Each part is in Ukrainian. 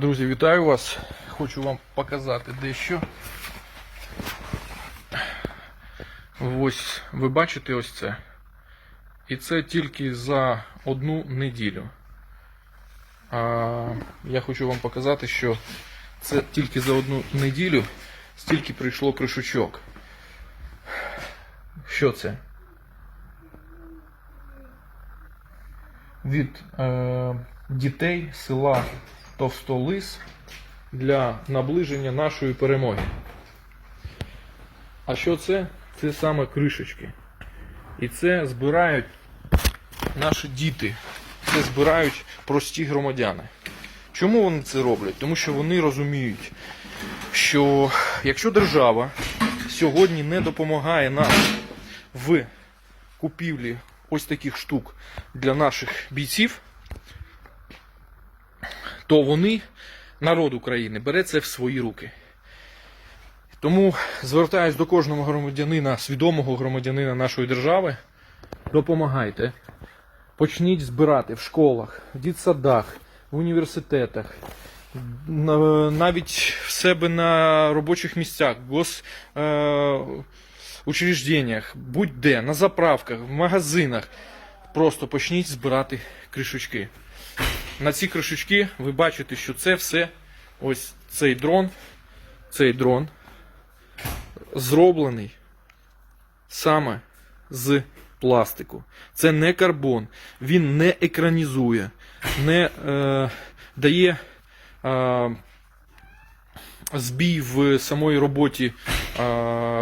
Друзі, вітаю вас. Хочу вам показати дещо. Ось ви бачите ось це. І це тільки за одну неділю. А, я хочу вам показати, що це тільки за одну неділю стільки прийшло кришучок. Що це? Від е, дітей села Товстолис для наближення нашої перемоги. А що це? Це саме кришечки. І це збирають наші діти. Це збирають прості громадяни. Чому вони це роблять? Тому що вони розуміють, що якщо держава сьогодні не допомагає нам в купівлі ось таких штук для наших бійців, то вони, народ України, бере це в свої руки. Тому звертаюсь до кожного громадянина, свідомого громадянина нашої держави, допомагайте. Почніть збирати в школах, в дитсадах, в університетах, навіть в себе на робочих місцях, гос, е, будь-де, на заправках, в магазинах. Просто почніть збирати кришечки. На ці кришечки ви бачите, що це все ось цей дрон, цей дрон зроблений саме з пластику. Це не карбон, він не екранізує, не е, дає е, збій в самої роботі е,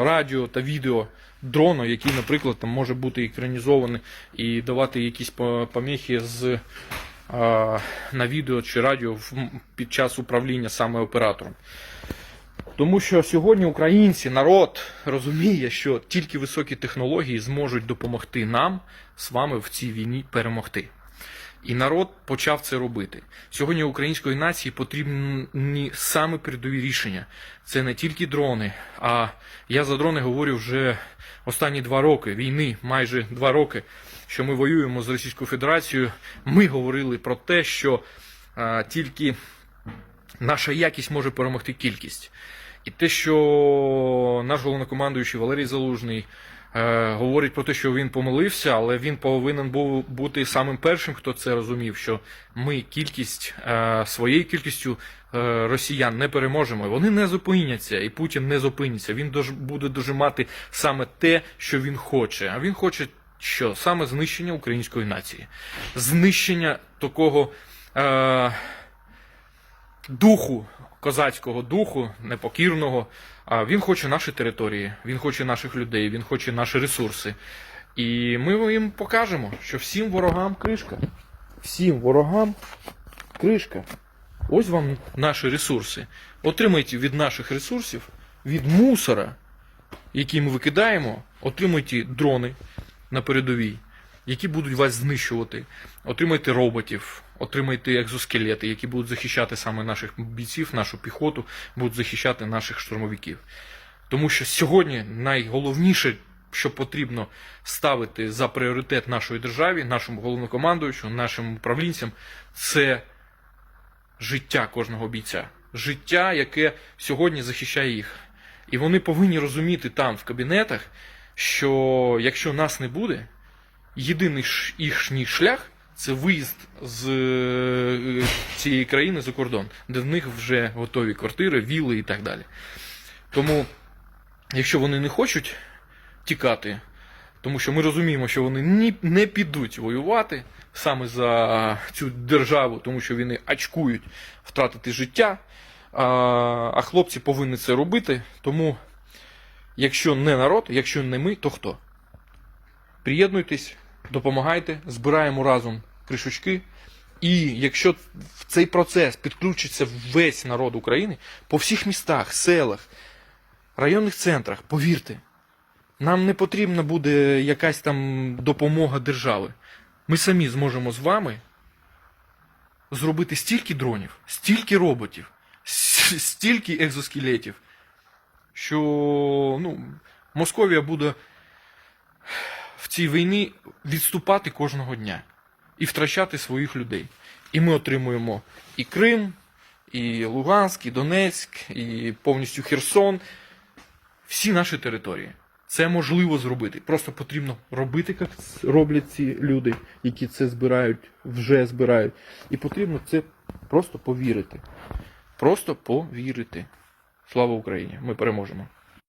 радіо та відео дрона, який, наприклад, там може бути екранізований і давати якісь по- помехи з на відео чи радіо під час управління саме оператором. Тому що сьогодні українці, народ розуміє, що тільки високі технології зможуть допомогти нам з вами в цій війні перемогти. І народ почав це робити. Сьогодні української нації потрібні саме передові рішення. Це не тільки дрони, а я за дрони говорю вже останні два роки війни, майже два роки, що ми воюємо з Російською Федерацією. Ми говорили про те, що а, тільки наша якість може перемогти кількість. І те, що наш головнокомандуючий Валерій Залужний е, говорить про те, що він помилився, але він повинен був бути самим першим, хто це розумів, що ми кількість е, своєю кількістю е, росіян не переможемо. Вони не зупиняться, і Путін не зупиниться. Він дож, буде дожимати саме те, що він хоче. А він хоче що? Саме знищення української нації, знищення такого. Е, духу, козацького духу, непокірного. А він хоче наші території, він хоче наших людей, він хоче наші ресурси. І ми їм покажемо, що всім ворогам кришка. Всім ворогам кришка. Ось вам наші ресурси. Отримайте від наших ресурсів, від мусора, який ми викидаємо, отримайте дрони на передовій, які будуть вас знищувати. Отримайте роботів, отримайте екзоскелети, які будуть захищати саме наших бійців, нашу піхоту, будуть захищати наших штурмовиків. Тому що сьогодні найголовніше, що потрібно ставити за пріоритет нашої державі, нашому головнокомандуючому, нашим управлінцям, це життя кожного бійця. Життя, яке сьогодні захищає їх. І вони повинні розуміти там, в кабінетах, що якщо нас не буде, єдиний їхній шлях це виїзд з е, цієї країни за кордон, де в них вже готові квартири, вілли і так далі. Тому, якщо вони не хочуть тікати, тому що ми розуміємо, що вони ні, не підуть воювати саме за цю державу, тому що вони очкують втратити життя. А, а хлопці повинні це робити. Тому, якщо не народ, якщо не ми, то хто? Приєднуйтесь, допомагайте, збираємо разом кришечки. І якщо в цей процес підключиться весь народ України по всіх містах, селах, районних центрах, повірте, нам не потрібна буде якась там допомога держави. Ми самі зможемо з вами зробити стільки дронів, стільки роботів, стільки екзоскелетів, що ну, Московія буде в цій війні відступати кожного дня і втрачати своїх людей. І ми отримуємо і Крим, і Луганськ, і Донецьк, і повністю Херсон. Всі наші території. Це можливо зробити. Просто потрібно робити, як роблять ці люди, які це збирають, вже збирають. І потрібно це просто повірити. Просто повірити. Слава Україні! Ми переможемо.